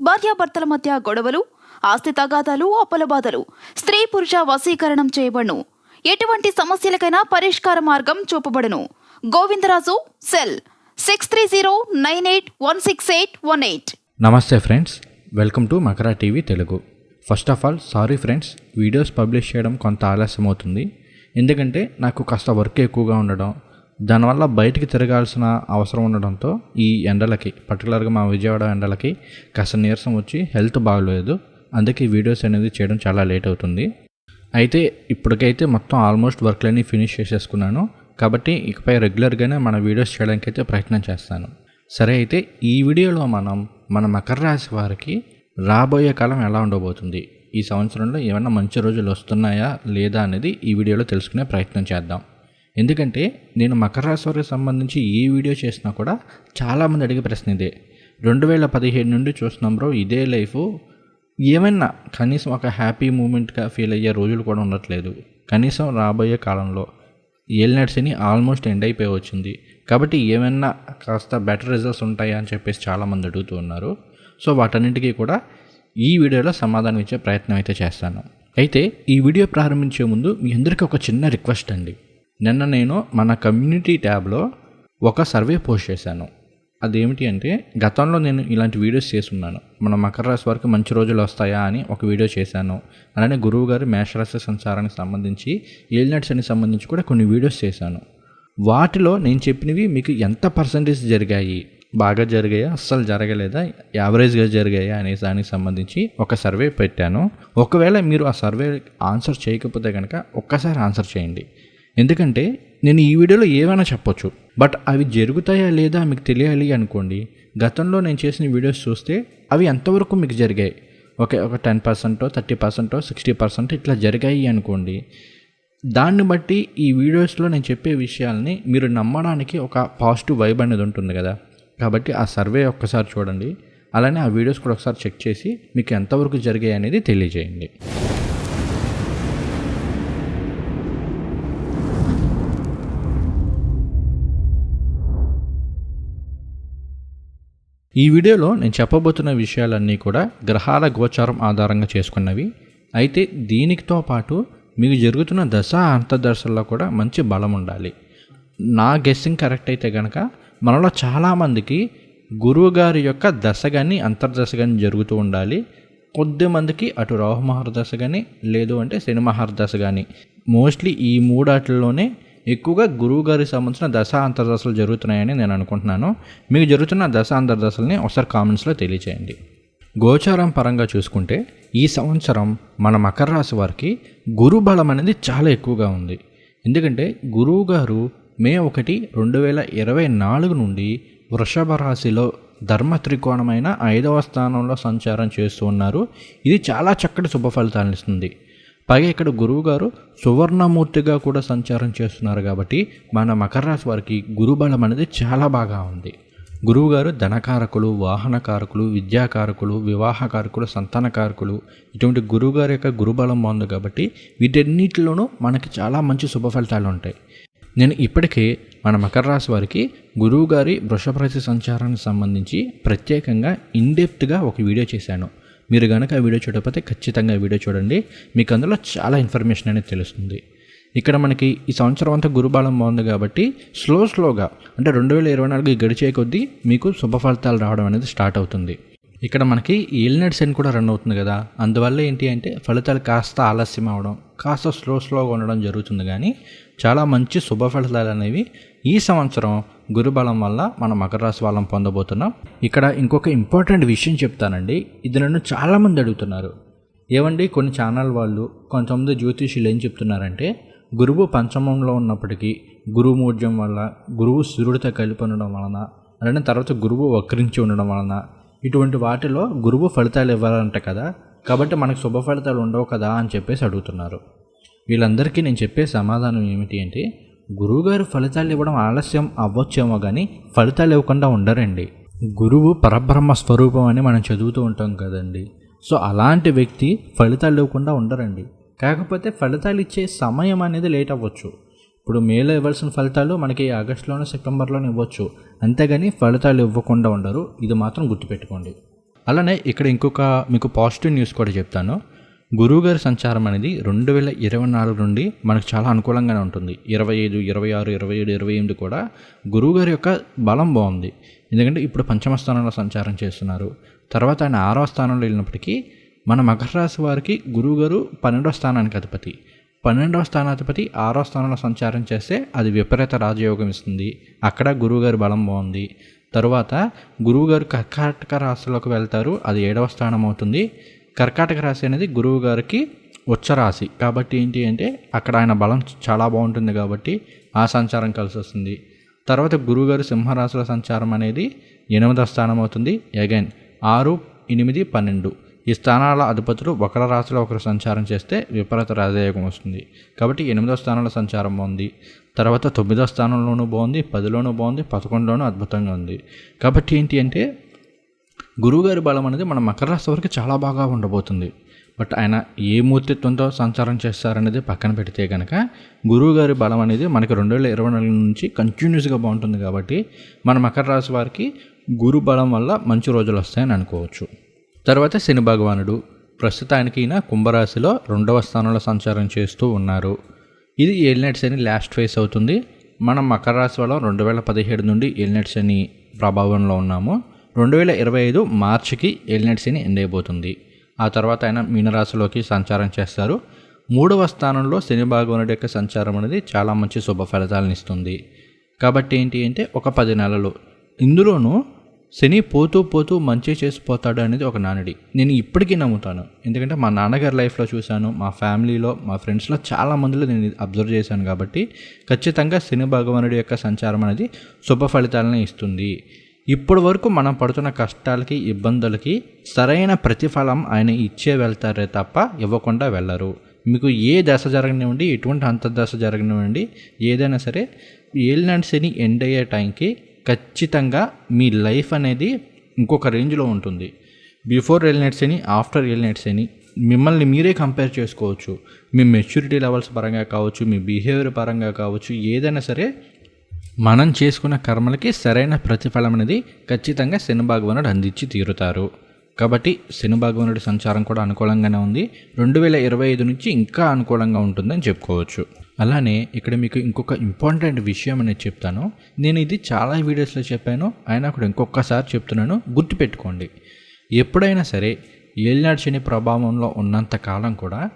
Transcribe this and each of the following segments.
భార్యాభర్తల మధ్య గొడవలు ఆస్తి తగాదాలు అప్పుల బాధలు స్త్రీ పురుష వశీకరణం చేయబడును. ఎటువంటి సమస్యలకైనా పరిష్కార మార్గం చూపబడును. Govindaraju cell. Six three zero nine eight one six eight one eight namaste friends welcome to Makara TV Telugu. First of all sorry friends videos publish చేయడం కొంత ఆలస్యం అవుతుంది ఎందుకంటే నాకు కాస్త వర్క్ ఎక్కువగా ఉండడం దానివల్ల బయటికి తిరగాల్సిన అవసరం ఉండడంతో ఈ ఎండలకి పర్టికులర్గా మా విజయవాడ ఎండలకి కాస్త నీరసం వచ్చి హెల్త్ బాగలేదు. అందుకే వీడియోస్ అనేది చేయడం చాలా లేట్ అవుతుంది. అయితే ఇప్పటికైతే మొత్తం ఆల్మోస్ట్ వర్క్లన్నీ ఫినిష్ చేసేసుకున్నాను. కాబట్టి ఇకపై రెగ్యులర్గానే మన వీడియోస్ చేయడానికి అయితే ప్రయత్నం చేస్తాను. సరే అయితే ఈ వీడియోలో మనం మన మకర రాశి వారికి రాబోయే కాలం ఎలా ఉండబోతుంది? ఈ సంవత్సరంలో ఏమైనా మంచి రోజులు వస్తున్నాయా లేదా అనేది ఈ వీడియోలో తెలుసుకునే ప్రయత్నం చేద్దాం. ఎందుకంటే నేను మకర రాశి వారికి సంబంధించి ఏ వీడియో చేసినా కూడా చాలామంది అడిగే ప్రశ్న ఇదే. రెండు వేల పదిహేడు నుండి చూస్తున్నాం బ్రో ఇదే లైఫ్. ఏమైనా కనీసం ఒక హ్యాపీ మూమెంట్గా ఫీల్ అయ్యే రోజులు కూడా ఉండట్లేదు. కనీసం రాబోయే కాలంలో. ఏలినట్స్ని ఆల్మోస్ట్ ఎండ్ అయిపోయి వచ్చింది. కాబట్టి ఏమైనా కాస్త బెటర్ రిజల్ట్స్ ఉంటాయా అని చెప్పేసి చాలామంది అడుగుతూ ఉన్నారు. సో వాటన్నింటికీ కూడా ఈ వీడియోలో సమాధానం ఇచ్చే ప్రయత్నం అయితే చేస్తాను. అయితే ఈ వీడియో ప్రారంభించే ముందు మీ అందరికీ ఒక చిన్న రిక్వెస్ట్ అండి. నిన్న నేను మన కమ్యూనిటీ ట్యాబ్లో ఒక సర్వే పోస్ట్ చేశాను. అదేమిటి అంటే గతంలో నేను ఇలాంటి వీడియోస్ చేస్తున్నాను. మన మకర రాశి వారికి మంచి రోజులు వస్తాయా అని ఒక వీడియో చేశాను. అలానే గురువు గారి మేషరాశి సంసారానికి సంబంధించి ఏలినట్స్ అని సంబంధించి కూడా కొన్ని వీడియోస్ చేశాను. వాటిలో నేను చెప్పినవి మీకు ఎంత పర్సంటేజ్ జరిగాయి? బాగా జరిగాయా? అస్సలు జరగలేదా? యావరేజ్గా జరిగాయా? అనే దానికి సంబంధించి ఒక సర్వే పెట్టాను. ఒకవేళ మీరు ఆ సర్వే ఆన్సర్ చేయకపోతే కనుక ఒక్కసారి ఆన్సర్ చేయండి. ఎందుకంటే నేను ఈ వీడియోలో ఏమైనా చెప్పొచ్చు బట్ అవి జరుగుతాయా లేదా మీకు తెలియాలి అనుకోండి గతంలో నేను చేసిన వీడియోస్ చూస్తే అవి ఎంతవరకు మీకు జరిగాయి? ఓకే ఒక టెన్ పర్సెంటో థర్టీ పర్సెంటో సిక్స్టీ పర్సెంట్ ఇట్లా జరిగాయి అనుకోండి. దాన్ని బట్టి ఈ వీడియోస్లో నేను చెప్పే విషయాల్ని మీరు నమ్మడానికి ఒక పాజిటివ్ వైబ్ అనేది ఉంటుంది కదా. కాబట్టి ఆ సర్వే ఒక్కసారి చూడండి అలానే ఆ వీడియోస్ కూడా ఒకసారి చెక్ చేసి మీకు ఎంతవరకు జరిగాయి అనేది తెలియజేయండి. ఈ వీడియోలో నేను చెప్పబోతున్న విషయాలన్నీ కూడా గ్రహాల గోచారం ఆధారంగా చేసుకున్నవి. అయితే దీనితో పాటు మీకు జరుగుతున్న దశ అంతర్దశల్లో కూడా మంచి బలం ఉండాలి. నా గెస్సింగ్ కరెక్ట్ అయితే కనుక మనలో చాలామందికి గురువు గారి యొక్క దశ కానీ అంతర్దశ కానీ జరుగుతూ ఉండాలి. కొద్ది మందికి అటు రాహుమహర్ దశ కానీ లేదు అంటే శనిమహర్దశ కానీ మోస్ట్లీ ఈ మూడాటిల్లోనే ఎక్కువగా గురువు గారికి సంబంధించిన దశ అంతర్దశలు జరుగుతున్నాయని నేను అనుకుంటున్నాను. మీకు జరుగుతున్న దశ అంతర్దశల్ని ఒకసారి కామెంట్స్లో తెలియచేయండి. గోచారం పరంగా చూసుకుంటే ఈ సంవత్సరం మన మకర రాశి వారికి గురు బలం అనేది చాలా ఎక్కువగా ఉంది. ఎందుకంటే గురువు గారు మే ఒకటి రెండు వేల ఇరవై నాలుగు నుండి వృషభ రాశిలో ధర్మ త్రికోణమైన ఐదవ స్థానంలో సంచారం చేస్తూ ఉన్నారు. ఇది చాలా చక్కటి శుభ ఫలితాలను ఇస్తుంది. పైగా ఇక్కడ గురువు గారు సువర్ణమూర్తిగా కూడా సంచారం చేస్తున్నారు కాబట్టి మన మకర రాశి వారికి గురుబలం అనేది చాలా బాగా ఉంది. గురువుగారు ధనకారకులు వాహనకారకులు విద్యాకారకులు వివాహకారకులు సంతానకారకులు ఇటువంటి గురువుగారి యొక్క గురుబలం బాగుంది కాబట్టి వీటన్నిటిలోనూ మనకి చాలా మంచి శుభ ఫలితాలు ఉంటాయి. నేను ఇప్పటికే మన మకర రాశి వారికి గురువు గారి వృషభ రాశి సంచారానికి సంబంధించి ప్రత్యేకంగా ఇన్డెప్త్గా ఒక వీడియో చేశాను. మీరు కనుక ఆ వీడియో చూడకపోతే ఖచ్చితంగా వీడియో చూడండి. మీకు అందులో చాలా ఇన్ఫర్మేషన్ అనేది తెలుస్తుంది. ఇక్కడ మనకి ఈ సంవత్సరం అంతా గురుబాలం బాగుంది కాబట్టి స్లో స్లోగా అంటే రెండు వేల ఇరవై నాలుగు గడిచే కొద్దీ మీకు శుభ ఫలితాలు రావడం అనేది స్టార్ట్ అవుతుంది. ఇక్కడ మనకి ఏలినట్ సెన్ కూడా రన్ అవుతుంది కదా. అందువల్ల ఏంటి అంటే ఫలితాలు కాస్త ఆలస్యం అవడం కాస్త స్లో స్లోగా ఉండడం జరుగుతుంది. కానీ చాలా మంచి శుభ ఫలితాలు అనేవి ఈ సంవత్సరం గురుబలం వల్ల మన మకర రాశి వాళ్ళం పొందబోతున్నాం. ఇక్కడ ఇంకొక ఇంపార్టెంట్ విషయం చెప్తానండి. ఇది నన్ను చాలామంది అడుగుతున్నారు. ఏమండి కొన్ని ఛానల్ వాళ్ళు కొంతమంది జ్యోతిషులు ఏం చెప్తున్నారంటే గురువు పంచమంలో ఉన్నప్పటికీ గురువు మూర్జం వల్ల గురువు సూర్యుడితో కలిపి ఉండడం వలన అలానే తర్వాత గురువు వక్రించి ఉండడం వలన ఇటువంటి వాటిలో గురువు ఫలితాలు ఇవ్వాలంట కదా. కాబట్టి మనకు శుభ ఫలితాలు ఉండవు కదా అని చెప్పేసి అడుగుతున్నారు. వీళ్ళందరికీ నేను చెప్పే సమాధానం ఏమిటి అంటే గురువుగారు ఫలితాలు ఇవ్వడం ఆలస్యం అవ్వచ్చేమో కానీ ఫలితాలు ఇవ్వకుండా ఉండరండి. గురువు పరబ్రహ్మ స్వరూపం అని మనం చదువుతూ ఉంటాం కదండి. సో అలాంటి వ్యక్తి ఫలితాలు ఇవ్వకుండా ఉండరండి. కాకపోతే ఫలితాలు ఇచ్చే సమయం అనేది లేట్ అవ్వచ్చు. ఇప్పుడు మేలో ఇవ్వాల్సిన ఫలితాలు మనకి ఆగస్టులోనో సెప్టెంబర్లోనే ఇవ్వచ్చు. అంతేగాని ఫలితాలు ఇవ్వకుండా ఉండరు. ఇది మాత్రం గుర్తుపెట్టుకోండి. అలానే ఇక్కడ ఇంకొక మీకు పాజిటివ్ న్యూస్ కూడా చెప్తాను. గురువుగారి సంచారం అనేది రెండు వేల ఇరవై నాలుగు నుండి మనకు చాలా అనుకూలంగానే ఉంటుంది. ఇరవై ఐదు ఇరవై ఆరు ఇరవై ఏడు ఇరవై ఎనిమిది కూడా గురువుగారి యొక్క బలం బాగుంది. ఎందుకంటే ఇప్పుడు పంచమ స్థానంలో సంచారం చేస్తున్నారు. తర్వాత ఆయన ఆరవ స్థానంలో వెళ్ళినప్పటికీ మన మకర రాశి వారికి గురువుగారు పన్నెండవ స్థానానికి అధిపతి. పన్నెండవ స్థానాధిపతి ఆరో స్థానంలో సంచారం చేస్తే అది విపరీత రాజయోగం ఇస్తుంది. అక్కడ గురువుగారి బలం బాగుంది. తరువాత గురువుగారు కర్కాటక రాశిలోకి వెళ్తారు. అది ఏడవ స్థానం అవుతుంది. కర్కాటక రాశి అనేది గురువు గారికి ఉచ్చ రాశి కాబట్టి ఏంటి అంటే అక్కడ ఆయన బలం చాలా బాగుంటుంది కాబట్టి ఆ సంచారం కలిసి వస్తుంది. తర్వాత గురువుగారు సింహరాశుల సంచారం అనేది ఎనిమిదవ స్థానం అవుతుంది. అగైన్ ఆరు ఎనిమిది పన్నెండు. ఈ స్థానాల అధిపతులు ఒకరి రాశిలో ఒకరు సంచారం చేస్తే విపరీత రాజయోగం వస్తుంది. కాబట్టి ఎనిమిదో స్థానంలో సంచారం బాగుంది. తర్వాత తొమ్మిదో స్థానంలోనూ బాగుంది పదిలోనూ బాగుంది పదకొండులోనూ అద్భుతంగా ఉంది. కాబట్టి ఏంటి అంటే గురువుగారి బలం అనేది మన మకర రాశి వరకు చాలా బాగా ఉండబోతుంది. బట్ ఆయన ఏ మూర్తిత్వంతో సంచారం చేస్తారనేది పక్కన పెడితే కనుక గురువుగారి బలం అనేది మనకి రెండు వేల ఇరవై నాలుగు నుంచి కంటిన్యూస్గా బాగుంటుంది కాబట్టి మన మకర రాశి వారికి గురు బలం వల్ల మంచి రోజులు వస్తాయని అనుకోవచ్చు. తర్వాత శని భగవానుడు ప్రస్తుతానికి ఈయన కుంభరాశిలో రెండవ స్థానంలో సంచారం చేస్తూ ఉన్నారు. ఇది ఏలినట్ శని లాస్ట్ ఫేస్ అవుతుంది. మనం మకర రాశి వల్ల రెండు వేల పదిహేడు నుండి ఏలినట్ శని ప్రభావంలో ఉన్నాము. రెండు వేల ఇరవై ఐదు మార్చికి ఎల్నెట్సీని ఎండ్ అయిపోతుంది. ఆ తర్వాత ఆయన మీనరాశిలోకి సంచారం చేస్తారు. మూడవ స్థానంలో శని భగవానుడి యొక్క సంచారం అనేది చాలా మంచి శుభ ఫలితాలను ఇస్తుంది. కాబట్టి ఏంటి అంటే ఒక పది నెలలు. ఇందులోనూ శని పోతూ పోతూ మంచి చేసిపోతాడు అనేది ఒక నానుడి. నేను ఇప్పటికీ నమ్ముతాను. ఎందుకంటే మా నాన్నగారి లైఫ్లో చూశాను మా ఫ్యామిలీలో మా ఫ్రెండ్స్లో చాలా మందిలో నేను అబ్జర్వ్ చేశాను కాబట్టి ఖచ్చితంగా శని భగవానుడి యొక్క సంచారం అనేది శుభ ఫలితాలను ఇస్తుంది. ఇప్పటి వరకు మనం పడుతున్న కష్టాలకి ఇబ్బందులకి సరైన ప్రతిఫలం ఆయన ఇచ్చే వెళ్తారే తప్ప ఇవ్వకుండా వెళ్ళరు. మీకు ఏ దశ జరగనివ్వండి ఎటువంటి అంతర్దశ జరగనివ్వండి ఏదైనా సరే ఏలినాటి శని ఎండ్ అయ్యే టైంకి ఖచ్చితంగా మీ లైఫ్ అనేది ఇంకొక రేంజ్లో ఉంటుంది. బిఫోర్ ఎల్నెట్స్ అని ఆఫ్టర్ ఎల్నెట్స్ అని మిమ్మల్ని మీరే కంపేర్ చేసుకోవచ్చు. మీ మెచ్యూరిటీ లెవెల్స్ పరంగా కావచ్చు మీ బిహేవియర్ పరంగా కావచ్చు ఏదైనా సరే మనం చేసుకున్న కర్మలకి సరైన ప్రతిఫలం అనేది ఖచ్చితంగా శని భగవానుడు అందించి తీరుతారు. కాబట్టి శని భగవానుడి సంచారం కూడా అనుకూలంగానే ఉంది. రెండు వేల ఇరవై ఐదు నుంచి ఇంకా అనుకూలంగా ఉంటుందని చెప్పుకోవచ్చు. అలానే ఇక్కడ మీకు ఇంకొక ఇంపార్టెంట్ విషయం అనేది చెప్తాను. నేను ఇది చాలా వీడియోస్లో చెప్పాను. అయినా కూడా ఇంకొకసారి చెప్తున్నాను. గుర్తుపెట్టుకోండి. ఎప్పుడైనా సరే ఏలినాడు శని ప్రభావంలో ఉన్నంత కాలం కూడా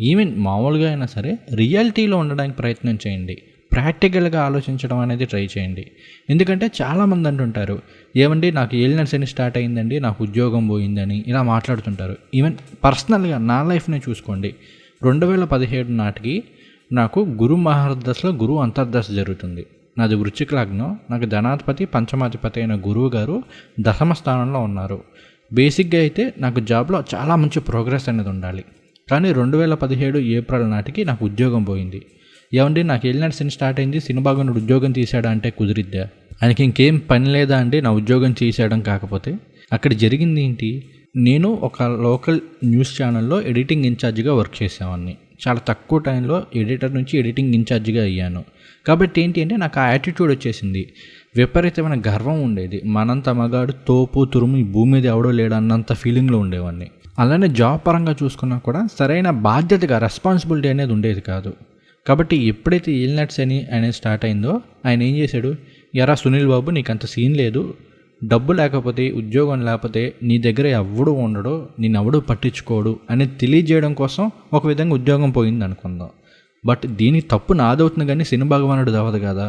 ఈవెన్ మామూలుగా అయినా సరే రియాలిటీలో ఉండడానికి ప్రయత్నం చేయండి. ప్రాక్టికల్గా ఆలోచించడం అనేది ట్రై చేయండి. ఎందుకంటే చాలామంది అంటుంటారు ఏమండి నాకు ఏలినట్స్ అని స్టార్ట్ అయిందండి నాకు ఉద్యోగం పోయిందని ఇలా మాట్లాడుతుంటారు. ఈవెన్ పర్సనల్గా నా లైఫ్నే చూసుకోండి. రెండు వేల పదిహేడు నాటికి నాకు గురు మహారదశలో గురువు అంతర్దశ జరుగుతుంది. నాది వృచ్చిక లగ్నం. నాకు ధనాధిపతి పంచమాధిపతి అయిన గురువు గారు దశమ స్థానంలో ఉన్నారు. బేసిక్గా అయితే నాకు జాబ్లో చాలా మంచి ప్రోగ్రెస్ అనేది ఉండాలి. కానీ రెండు వేల పదిహేడు ఏప్రిల్ నాటికి నాకు ఉద్యోగం పోయింది. ఏమండి నాకు వెళ్ళినట్టు సినిమా స్టార్ట్ అయింది సినిమాగా ఉద్యోగం తీసాడా అంటే కుదిరిద్దా? ఆయనకి ఇంకేం పని లేదా అండి? నా ఉద్యోగం చేసేయడం కాకపోతే అక్కడ జరిగింది ఏంటి? నేను ఒక లోకల్ న్యూస్ ఛానల్లో ఎడిటింగ్ ఇన్ఛార్జిగా వర్క్ చేసేవాడిని చాలా తక్కువ టైంలో ఎడిటర్ నుంచి ఎడిటింగ్ ఇన్ఛార్జిగా అయ్యాను. కాబట్టి ఏంటి అంటే నాకు ఆ యాటిట్యూడ్ వచ్చేసింది. విపరీతమైన గర్వం ఉండేది. మనంత మగాడు తోపు తురుము ఈ భూమి మీద ఎవడో లేడు అన్నంత ఫీలింగ్లో ఉండేవాడిని అలానే జాబ్ పరంగా చూసుకున్నా కూడా సరైన బాధ్యతగా రెస్పాన్సిబిలిటీ అనేది ఉండేది కాదు. కాబట్టి ఎప్పుడైతే ఏలినట్స్ అని అనేది స్టార్ట్ అయిందో ఆయన ఏం చేశాడు? ఎరా సునీల్ బాబు నీకు అంత సీన్ లేదు. డబ్బు లేకపోతే ఉద్యోగం లేకపోతే నీ దగ్గర ఎవడు ఉండడు నేను ఎవడు పట్టించుకోడు అనేది తెలియజేయడం కోసం ఒక విధంగా ఉద్యోగం పోయింది అనుకుందాం. బట్ దీనికి తప్పు నాదవుతుంది కానీ సిని భగవానుడు దవదు కదా.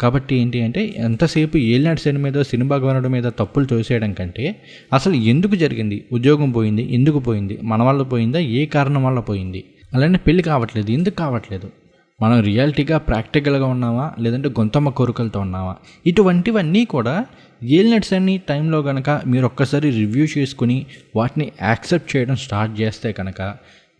కాబట్టి ఏంటి అంటే ఎంతసేపు ఏలినాటి శని మీద సిని భగవానుడి మీద తప్పులు తోసేయడం కంటే అసలు ఎందుకు జరిగింది? ఉద్యోగం పోయింది ఎందుకు పోయింది? మన వల్ల పోయిందా? ఏ కారణం వల్ల పోయింది? అలానే పెళ్ళి కావట్లేదు ఎందుకు కావట్లేదు? మనం రియాలిటీగా ప్రాక్టికల్గా ఉన్నామా? లేదంటే గొంతమ్మ కోరికలతో ఉన్నామా? ఇటువంటివన్నీ కూడా ఏల్నెట్స్ అన్ని టైంలో కనుక మీరు ఒక్కసారి రివ్యూ చేసుకుని వాటిని యాక్సెప్ట్ చేయడం స్టార్ట్ చేస్తే కనుక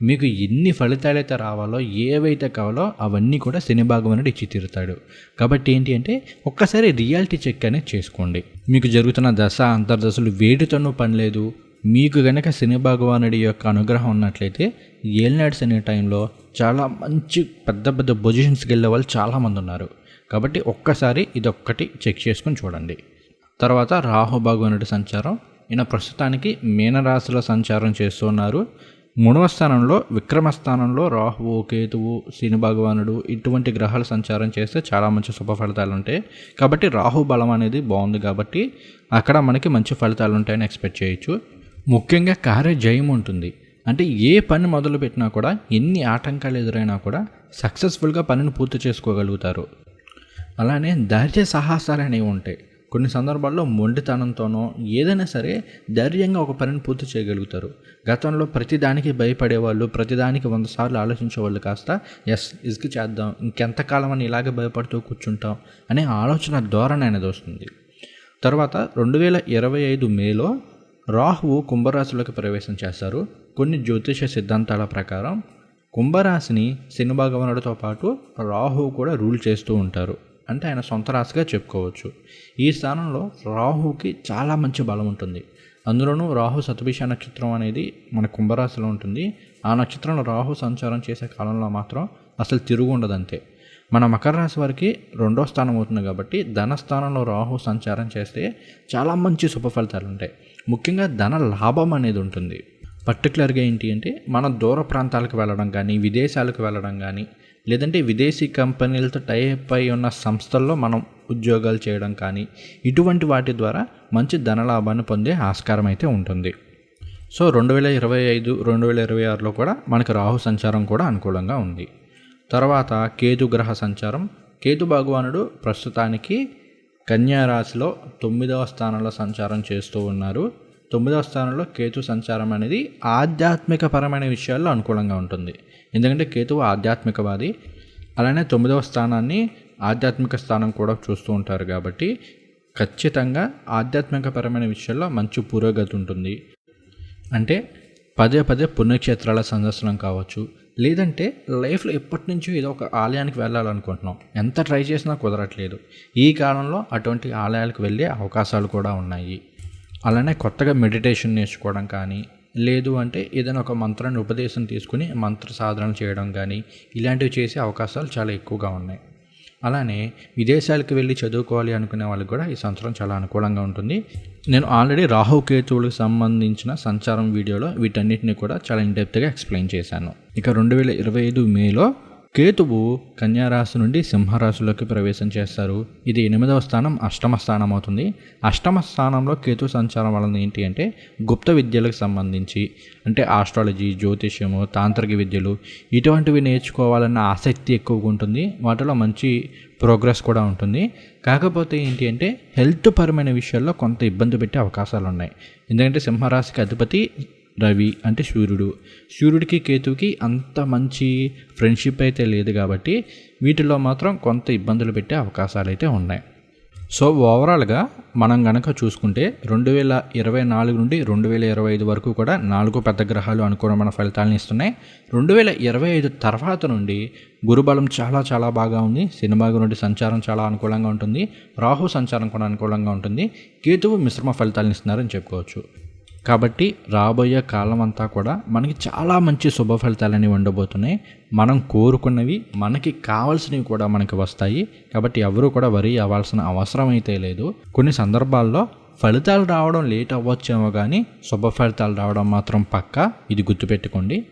మీకు ఎన్ని ఫలితాలైతే రావాలో ఏవైతే కావాలో అవన్నీ కూడా శని భగవానుడు ఇచ్చి తీరుతాడు కాబట్టి ఏంటి అంటే ఒక్కసారి రియాలిటీ చెక్ అనేది చేసుకోండి. మీకు జరుగుతున్న దశ అంతర్దశలు వేటితోనూ పని లేదు మీకు గనక శని భగవానుడి యొక్క అనుగ్రహం ఉన్నట్లయితే ఏలినాడు సినీ టైంలో చాలా మంచి పెద్ద పెద్ద పొజిషన్స్కి వెళ్ళే వాళ్ళు చాలామంది ఉన్నారు. కాబట్టి ఒక్కసారి ఇదొక్కటి చెక్ చేసుకుని చూడండి. తర్వాత రాహు భగవానుడి సంచారం. ఈయన ప్రస్తుతానికి మీనరాశిలో సంచారం చేస్తున్నారు మూడవ స్థానంలో విక్రమ స్థానంలో రాహువు కేతువు శని భగవానుడు ఇటువంటి గ్రహాలు సంచారం చేస్తే చాలా మంచి శుభ ఫలితాలు ఉంటాయి. కాబట్టి రాహు బలం అనేది బాగుంది కాబట్టి అక్కడ మనకి మంచి ఫలితాలు ఉంటాయని ఎక్స్పెక్ట్ చేయొచ్చు. ముఖ్యంగా కార్య జయం ఉంటుంది. అంటే ఏ పని మొదలుపెట్టినా కూడా ఎన్ని ఆటంకాలు ఎదురైనా కూడా సక్సెస్ఫుల్గా పనిని పూర్తి చేసుకోగలుగుతారు. అలానే ధైర్య సాహసాలు అనేవి ఉంటాయి. కొన్ని సందర్భాల్లో మొండితనంతోనో ఏదైనా సరే ధైర్యంగా ఒక పనిని పూర్తి చేయగలుగుతారు. గతంలో ప్రతిదానికి భయపడేవాళ్ళు ప్రతిదానికి వంద సార్లు ఆలోచించేవాళ్ళు కాస్త ఎస్ ఇసుకు చేద్దాం ఇంకెంతకాలం అని ఇలాగే భయపడుతూ కూర్చుంటాం అనే ఆలోచన ధోరణి అనేది వస్తుంది. తర్వాత రెండు వేల ఇరవై ఐదు మేలో రాహువు కుంభరాశిలోకి ప్రవేశం చేస్తారు. కొన్ని జ్యోతిష సిద్ధాంతాల ప్రకారం కుంభరాశిని శని భగవానుడితో పాటు రాహువు కూడా రూల్ చేస్తూ ఉంటారు. అంటే ఆయన సొంత రాశిగా చెప్పుకోవచ్చు. ఈ స్థానంలో రాహుకి చాలా మంచి బలం ఉంటుంది. అందులోనూ రాహు సతభిష నక్షత్రం అనేది మన కుంభరాశిలో ఉంటుంది. ఆ నక్షత్రంలో రాహు సంచారం చేసే కాలంలో మాత్రం అసలు తిరుగు ఉండదంతే మన మకర రాశి వారికి రెండో స్థానం అవుతుంది కాబట్టి ధన స్థానంలో రాహు సంచారం చేస్తే చాలా మంచి శుభ ఫలితాలు ఉంటాయి. ముఖ్యంగా ధన లాభం అనేది ఉంటుంది. పర్టికులర్గా ఏంటి అంటే మనం దూర ప్రాంతాలకు వెళ్ళడం కానీ విదేశాలకు వెళ్ళడం కానీ లేదంటే విదేశీ కంపెనీలతో టైప్ అయి ఉన్న సంస్థల్లో మనం ఉద్యోగాలు చేయడం కానీ ఇటువంటి వాటి ద్వారా మంచి ధన లాభాన్ని పొందే ఆస్కారం అయితే ఉంటుంది. సో రెండు వేల ఇరవై ఐదు రెండు వేల ఇరవై ఆరులో కూడా మనకి రాహు సంచారం కూడా అనుకూలంగా ఉంది. తర్వాత కేతు గ్రహ సంచారం. కేతు భగవానుడు ప్రస్తుతానికి కన్యారాశిలో తొమ్మిదవ స్థానంలో సంచారం చేస్తూ ఉన్నారు. తొమ్మిదవ స్థానంలో కేతు సంచారం అనేది ఆధ్యాత్మిక పరమైన విషయాల్లో అనుకూలంగా ఉంటుంది. ఎందుకంటే కేతువు ఆధ్యాత్మికవాది. అలానే తొమ్మిదవ స్థానాన్ని ఆధ్యాత్మిక స్థానం కూడా చూస్తూ ఉంటారు కాబట్టి ఖచ్చితంగా ఆధ్యాత్మికపరమైన విషయాల్లో మంచి పురోగతి ఉంటుంది. అంటే పదే పదే పుణ్యక్షేత్రాల సందర్శనం కావచ్చు లేదంటే లైఫ్లో ఎప్పటి నుంచో ఏదో ఒక ఆలయానికి వెళ్ళాలనుకుంటున్నాం. ఎంత ట్రై చేసినా కుదరట్లేదు. ఈ కాలంలో అటువంటి ఆలయాలకు వెళ్ళే అవకాశాలు కూడా ఉన్నాయి. అలానే కొత్తగా మెడిటేషన్ నేర్చుకోవడం కానీ లేదు అంటే ఏదైనా ఒక మంత్రాన్ని ఉపదేశం తీసుకుని మంత్ర సాధన చేయడం కానీ ఇలాంటివి చేసే అవకాశాలు చాలా ఎక్కువగా ఉన్నాయి. అలానే విదేశాలకు వెళ్ళి చదువుకోవాలి అనుకునే వాళ్ళకి కూడా ఈ సంవత్సరం చాలా అనుకూలంగా ఉంటుంది. నేను ఆల్రెడీ రాహు కేతువులకు సంబంధించిన సంచారం వీడియోలో వీటన్నిటిని కూడా చాలా ఇండెప్త్గా ఎక్స్ప్లెయిన్ చేశాను. ఇక రెండు వేల ఇరవై ఐదు మేలో కేతువు కన్యారాశి నుండి సింహరాశిలోకి ప్రవేశం చేస్తారు. ఇది ఎనిమిదవ స్థానం అష్టమ స్థానం అవుతుంది. అష్టమ స్థానంలో కేతు సంచారం వలన ఏంటి అంటే గుప్త విద్యలకు సంబంధించి అంటే ఆస్ట్రాలజీ జ్యోతిష్యము తాంత్రిక విద్యలు ఇటువంటివి నేర్చుకోవాలన్న ఆసక్తి ఎక్కువగా ఉంటుంది. వాటిలో మంచి ప్రోగ్రెస్ కూడా ఉంటుంది. కాకపోతే ఏంటి అంటే హెల్త్ పరమైన విషయాల్లో కొంత ఇబ్బంది పెట్టే అవకాశాలు ఉన్నాయి. ఎందుకంటే సింహరాశికి అధిపతి రవి అంటే సూర్యుడు. సూర్యుడికి కేతువుకి అంత మంచి ఫ్రెండ్షిప్ అయితే లేదు కాబట్టి వీటిలో మాత్రం కొంత ఇబ్బందులు పెట్టే అవకాశాలు అయితే ఉన్నాయి. సో ఓవరాల్గా మనం గనక చూసుకుంటే రెండు వేల ఇరవై నాలుగు నుండి రెండు వేల ఇరవై ఐదు వరకు కూడా నాలుగు పెద్ద గ్రహాలు అనుకూలమైన ఫలితాలను ఇస్తున్నాయి. రెండు వేల ఇరవై ఐదు తర్వాత నుండి గురుబలం చాలా చాలా బాగా ఉంది. సినిమా నుండి సంచారం చాలా అనుకూలంగా ఉంటుంది. రాహు సంచారం కూడా అనుకూలంగా ఉంటుంది. కేతువు మిశ్రమ ఫలితాలను ఇస్తున్నారని చెప్పుకోవచ్చు. కాబట్టి రాబోయే కాలం అంతా కూడా మనకి చాలా మంచి శుభ ఫలితాలని ఉండబోతున్నాయి. మనం కోరుకున్నవి మనకి కావాల్సినవి కూడా మనకి వస్తాయి. కాబట్టి ఎవరు కూడా వరి అవ్వాల్సిన అవసరం అయితే లేదు. కొన్ని సందర్భాల్లో ఫలితాలు రావడం లేట్ అవ్వచ్చేమో కానీ శుభ ఫలితాలు రావడం మాత్రం పక్కా. ఇది గుర్తుపెట్టుకోండి.